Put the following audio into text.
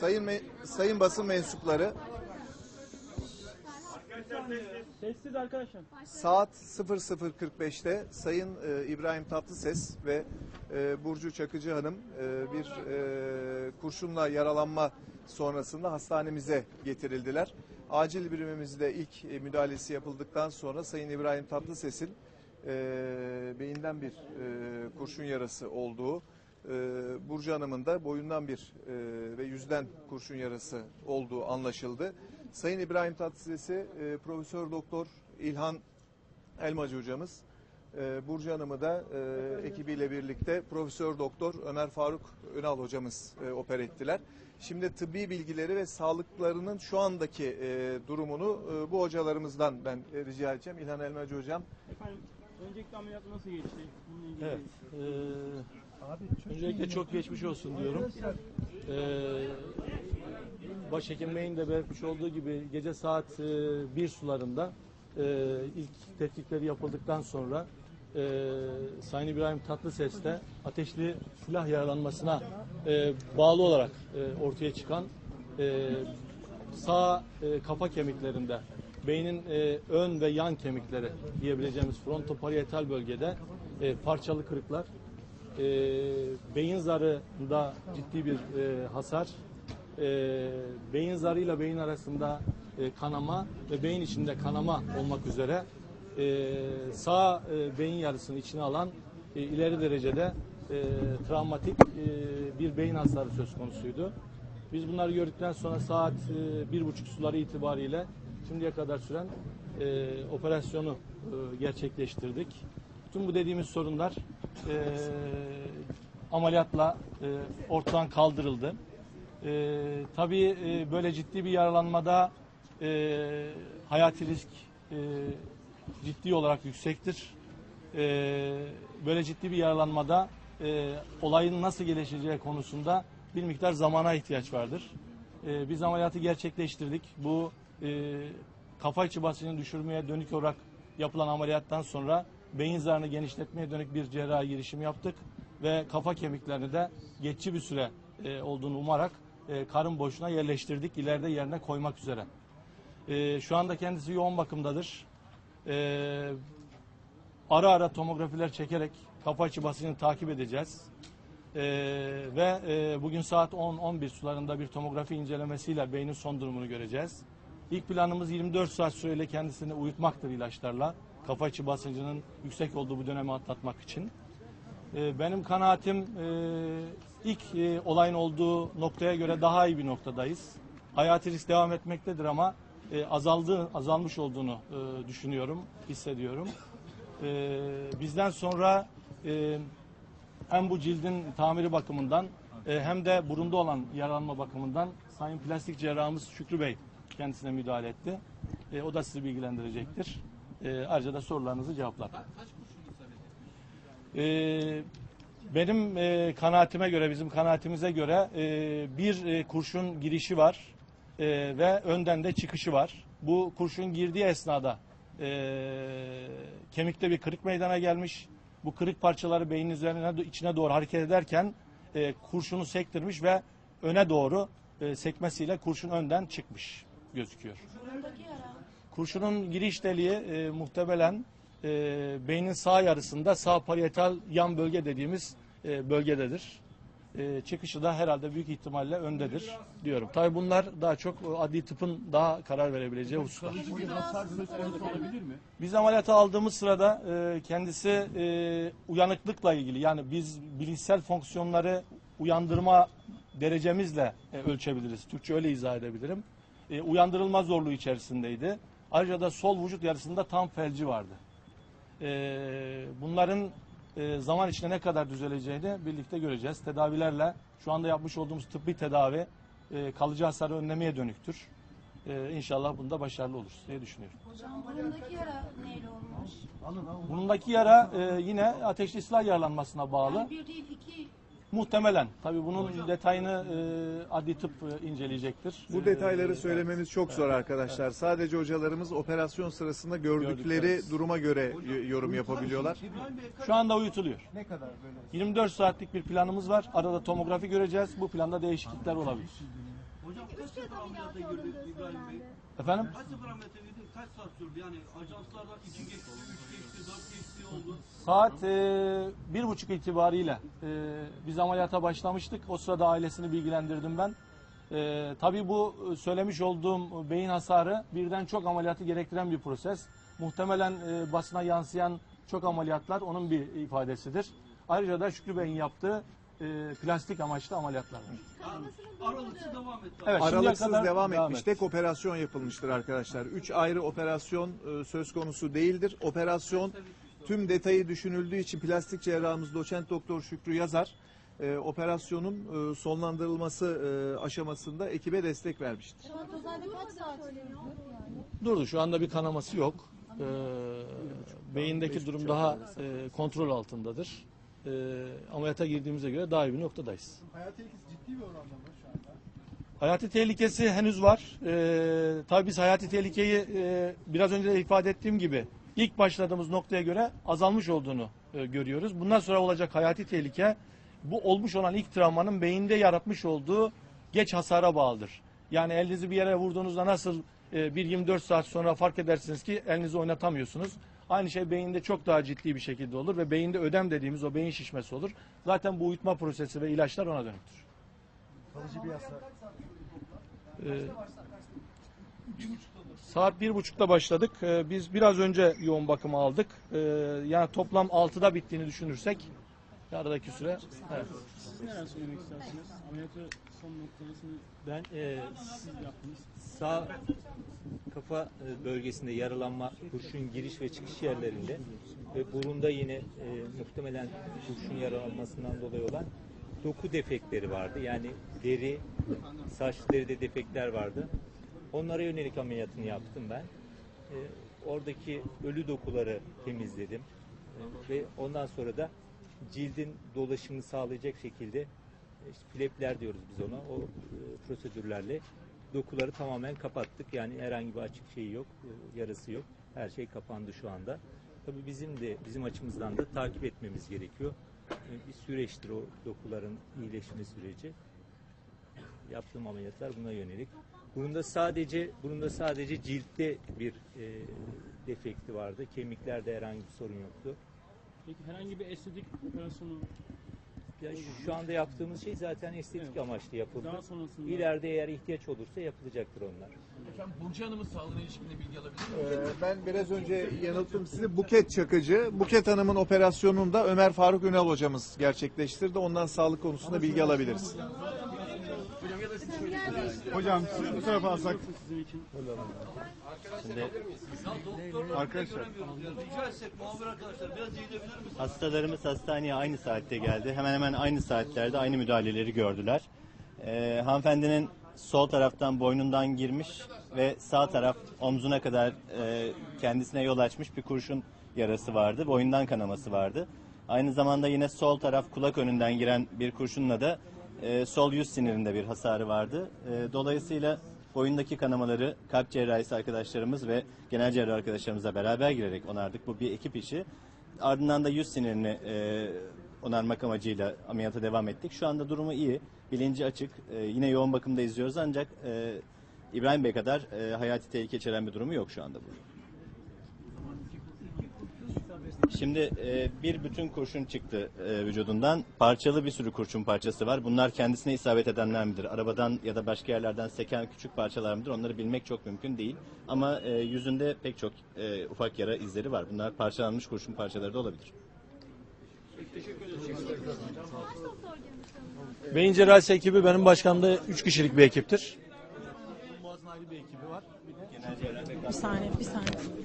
Sayın me- sayın basın mensupları Sessiz arkadaşlar. saat 00.45'te Sayın e, İbrahim Tatlıses ve e, Burcu Çakıcı Hanım e, bir e, kurşunla yaralanma sonrasında hastanemize getirildiler. Acil birimimizde ilk e, müdahalesi yapıldıktan sonra Sayın İbrahim Tatlıses'in e, beyinden bir e, kurşun yarası olduğu, Burcu Hanım'ın da boyundan bir e, ve yüzden kurşun yarası olduğu anlaşıldı. Sayın İbrahim Tatlıses'i e, Profesör Doktor İlhan Elmacı hocamız, e, Burcu Hanım'ı da e, ekibiyle birlikte Profesör Doktor Ömer Faruk Önal hocamız e, oper ettiler. Şimdi tıbbi bilgileri ve sağlıklarının şu andaki e, durumunu e, bu hocalarımızdan ben e, rica edeceğim. İlhan Elmacı hocam. Efendim öncelikle ameliyat nasıl geçti? Evet. eee, öncelikle çok geçmiş olsun diyorum. Eee Başhekim Bey'in de belirtmiş olduğu gibi gece saat eee, bir sularında eee, ilk tetkikleri yapıldıktan sonra eee Sayın İbrahim Tatlıses'te ateşli silah yaralanmasına eee, bağlı olarak eee, ortaya çıkan eee, sağ e, kafa kemiklerinde beynin e, ön ve yan kemikleri diyebileceğimiz frontoparietal bölgede e, parçalı kırıklar, e, beyin zarında ciddi bir e, hasar, e, beyin zarıyla beyin arasında e, kanama ve beyin içinde kanama olmak üzere e, sağ e, beyin yarısını içine alan e, ileri derecede e, travmatik e, bir beyin hasarı söz konusuydu. Biz bunları gördükten sonra saat e, bir buçuk suları itibariyle şimdiye kadar süren e, operasyonu e, gerçekleştirdik. Tüm bu dediğimiz sorunlar e, ameliyatla e, ortadan kaldırıldı. E, tabii e, böyle ciddi bir yaralanmada e, hayati risk e, ciddi olarak yüksektir. E, böyle ciddi bir yaralanmada e, olayın nasıl gelişeceği konusunda bir miktar zamana ihtiyaç vardır. E, biz ameliyatı gerçekleştirdik. Bu e, kafa içi basıncını düşürmeye dönük olarak yapılan ameliyattan sonra beyin zarını genişletmeye dönük bir cerrahi girişim yaptık ve kafa kemiklerini de geçici bir süre e, olduğunu umarak e, karın boşluğuna yerleştirdik. İleride yerine koymak üzere. E, şu anda kendisi yoğun bakımdadır. E, ara ara tomografiler çekerek kafa içi basıncını takip edeceğiz. Ee, ve e, bugün saat 10-11 sularında bir tomografi incelemesiyle beynin son durumunu göreceğiz. İlk planımız 24 saat süreyle kendisini uyutmaktır ilaçlarla. Kafa içi basıncının yüksek olduğu bu dönemi atlatmak için. Ee, benim kanaatim e, ilk e, olayın olduğu noktaya göre daha iyi bir noktadayız. Hayati risk devam etmektedir ama e, azaldı, azalmış olduğunu düşünüyorum, hissediyorum. Bizden sonra hem bu cildin tamiri bakımından hem de burunda olan yaralanma bakımından Sayın Plastik Cerrahımız Şükrü Bey kendisine müdahale etti. O da sizi bilgilendirecektir. E, ayrıca da sorularınızı cevaplar. E, benim e, kanaatime göre, bizim kanaatimize göre e, bir e, kurşun girişi var e, ve önden de çıkışı var. Bu kurşun girdiği esnada e, kemikte bir kırık meydana gelmiş. Bu kırık parçaları beynin üzerine içine doğru hareket ederken e, kurşunu sektirmiş ve öne doğru e, sekmesiyle kurşun önden çıkmış gözüküyor. Kurşunun giriş deliği e, muhtemelen e, beynin sağ yarısında sağ parietal yan bölge dediğimiz e, bölgededir. E, çıkışı da herhalde büyük ihtimalle öndedir diyorum. Tabii bunlar daha çok e, adli tıpın daha karar verebileceği hususlar. Biz ameliyata aldığımız sırada e, kendisi e, uyanıklıkla ilgili yani biz bilinçsel fonksiyonları uyandırma derecemizle e, ölçebiliriz. Türkçe öyle izah edebilirim. E, uyandırılma zorluğu içerisindeydi. Ayrıca da sol vücut yarısında tam felci vardı. E, bunların e, zaman içinde ne kadar düzeleceğini birlikte göreceğiz. Tedavilerle şu anda yapmış olduğumuz tıbbi tedavi e, kalıcı hasarı önlemeye dönüktür. E, inşallah bunda başarılı oluruz diye düşünüyorum. Hocam burundaki yara neyle olmuş? Bunundaki yara e, yine ateşli silah yaralanmasına bağlı. Yani bir değil Muhtemelen. Tabii bunun detayını e, adli tıp e, inceleyecektir. Bu E, detayları söylememiz çok zor arkadaşlar. Sadece hocalarımız operasyon sırasında gördükleri Gördükleri. duruma göre y- yorum yapabiliyorlar. Şu anda uyutuluyor. Ne kadar böyle? 24 saatlik bir planımız var. Arada tomografi göreceğiz. Bu planda değişiklikler olabilir. Hocam kaç sefer ameliyata girdi İbrahim Bey? Efendim? Kaç sefer ameliyata girdi? Kaç saat sürdü? Yani ajanslardan 2 geçti, 3 geçti, 4 geçti oldu. Saat e, bir buçuk itibariyle e, biz ameliyata başlamıştık. O sırada ailesini bilgilendirdim ben. E, tabii bu e, söylemiş olduğum beyin hasarı birden çok ameliyatı gerektiren bir proses. Muhtemelen e, basına yansıyan çok ameliyatlar onun bir ifadesidir. Ayrıca da Şükrü Bey'in yaptığı e, plastik amaçlı ameliyatlar var. Aralıksız devam etti. Evet, şimdiye Aralıksız kadar devam, devam etmiş. et. Tek operasyon yapılmıştır arkadaşlar. Üç ayrı operasyon e, söz konusu değildir. Operasyon tüm detayı düşünüldüğü için plastik cerrahımız doçent doktor Şükrü Yazar e, operasyonun e, sonlandırılması e, aşamasında ekibe destek vermiştir. Şu an totalde kaç saat sürüyor? Durdu. Şu anda bir kanaması yok. E, beyindeki durum daha e, kontrol altındadır. E, ameliyata girdiğimize göre daha iyi bir noktadayız. Hayat tehlikesi ciddi bir oranda mı şu anda? Hayati tehlikesi henüz var. Ee, tabii biz hayati tehlikeyi e, biraz önce de ifade ettiğim gibi ilk başladığımız noktaya göre azalmış olduğunu e, görüyoruz. Bundan sonra olacak hayati tehlike bu olmuş olan ilk travmanın beyinde yaratmış olduğu geç hasara bağlıdır. Yani elinizi bir yere vurduğunuzda nasıl e, bir 24 saat sonra fark edersiniz ki elinizi oynatamıyorsunuz. Aynı şey beyinde çok daha ciddi bir şekilde olur ve beyinde ödem dediğimiz o beyin şişmesi olur. Zaten bu uyutma prosesi ve ilaçlar ona dönüktür. Kalıcı bir hasar. Ee, saat bir buçukta başladık. Ee, biz biraz önce yoğun bakıma aldık. Ee, yani toplam 6'da bittiğini düşünürsek aradaki süre evet. Siz neler söylemek istersiniz? Ameliyatı son noktasını Ben e, siz yaptınız. sağ kafa e, bölgesinde yaralanma kurşun giriş ve çıkış yerlerinde ve burunda yine e, muhtemelen kurşun yaralanmasından dolayı olan doku defekleri vardı. Yani deri, saç deride defekler vardı. Onlara yönelik ameliyatını yaptım ben. E, oradaki ölü dokuları temizledim. E, ve ondan sonra da cildin dolaşımını sağlayacak şekilde e, işte flepler diyoruz biz ona. O e, prosedürlerle dokuları tamamen kapattık. Yani herhangi bir açık şeyi yok, e, yarası yok. Her şey kapandı şu anda. Tabii bizim de bizim açımızdan da takip etmemiz gerekiyor. E, Bir süreçtir o dokuların iyileşme süreci. Yaptığım ameliyatlar buna yönelik. Bunun da sadece bunun da sadece ciltte bir e, defekti vardı. Kemiklerde herhangi bir sorun yoktu. Peki herhangi bir estetik operasyonu Ya şu anda yaptığımız şey zaten estetik Evet. amaçlı yapıldı. daha sonrasında İleride eğer ihtiyaç olursa yapılacaktır onlar. Efendim Burcu Hanım'ın sağlığına ilişkin bilgi alabilir miyim? Ee, ben biraz önce yanılttım sizi. Buket Çakıcı. Buket Hanım'ın operasyonunu da Ömer Faruk Ünal hocamız gerçekleştirdi. Ondan sağlık konusunda bilgi alabiliriz. Hocam siz bu tarafa alsak. sizin için Arkadaşlar. Rica etsek muhabir arkadaşlar biraz eğilebilir misiniz? Hastalarımız hastaneye aynı saatte geldi. Hemen hemen aynı saatlerde aynı müdahaleleri gördüler. Ee, hanımefendinin sol taraftan boynundan girmiş ve sağ taraf omzuna kadar e, kendisine yol açmış bir kurşun yarası vardı. Boyundan kanaması vardı. Aynı zamanda yine sol taraf kulak önünden giren bir kurşunla da e, sol yüz sinirinde bir hasarı vardı. E, dolayısıyla boyundaki kanamaları kalp cerrahisi arkadaşlarımız ve genel cerrah arkadaşlarımızla beraber girerek onardık. Bu bir ekip işi. Ardından da yüz sinirini e, onarmak amacıyla ameliyata devam ettik. Şu anda durumu iyi, bilinci açık. E, yine yoğun bakımda izliyoruz ancak e, İbrahim Bey kadar e, hayati tehlike içeren bir durumu yok şu anda bu. Şimdi e, bir bütün kurşun çıktı e, vücudundan. Parçalı bir sürü kurşun parçası var. Bunlar kendisine isabet edenler midir? Arabadan ya da başka yerlerden seken küçük parçalar mıdır? Onları bilmek çok mümkün değil. Ama e, yüzünde pek çok e, ufak yara izleri var. Bunlar parçalanmış kurşun parçaları da olabilir. Beyin cerrahisi ekibi benim başkanımda 3 kişilik bir ekiptir. Bir saniye, bir saniye.